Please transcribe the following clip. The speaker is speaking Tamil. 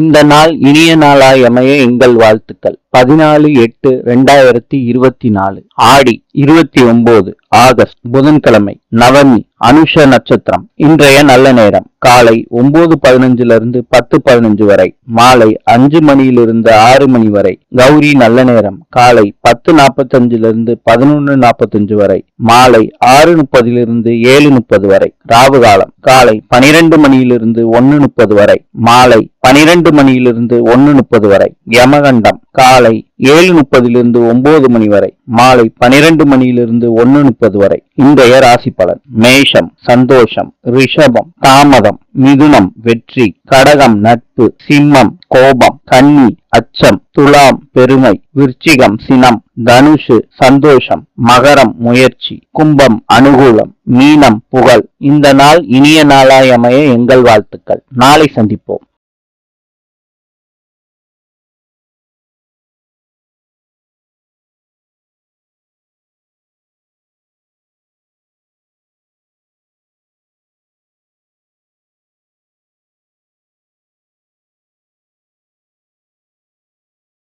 இந்த நாள் இனிய நாளாய் அமைய எங்கள் வாழ்த்துக்கள். பதினாலு எட்டு ரெண்டாயிரத்தி இருபத்தி நாலு. ஆடி இருபத்தி ஒன்பது ஆகஸ்ட் புதன்கிழமை நவமி அனுஷ நட்சத்திரம். இன்றைய நல்ல நேரம். காலை ஒன்பது பதினஞ்சுல இருந்து பத்து பதினஞ்சு வரை. மாலை அஞ்சு மணியிலிருந்து ஆறு மணி வரை. கௌரி நல்ல நேரம். காலை பத்து நாற்பத்தஞ்சுல இருந்து பதினொன்னு நாற்பத்தஞ்சு வரை. மாலை ஆறு முப்பதிலிருந்து ஏழு முப்பது வரை. ராவு காலம். காலை பனிரெண்டு மணியிலிருந்து ஒன்னு முப்பது வரை. மாலை பனிரெண்டு மணியிலிருந்து ஒன்னு முப்பது வரை. யமகண்டம். காலை காலை ஏழு முப்பதிலிருந்து ஒன்பது மணி வரை மாலை பனிரெண்டு மணியிலிருந்து ஒன்னு முப்பது வரை. இன்றைய ராசி பலன் மேஷம் சந்தோஷம் ரிஷபம் தாமதம் மிதுனம் வெற்றி கடகம் நட்பு சிம்மம் கோபம் கன்னி அச்சம் துலாம் பெருமை விருச்சிகம் சினம் தனுஷு சந்தோஷம் மகரம் முயற்சி கும்பம் அனுகூலம் மீனம் புகழ். இந்த நாள் இனிய நாளாய் அமைய எங்கள் வாழ்த்துக்கள். நாளை சந்திப்போம்.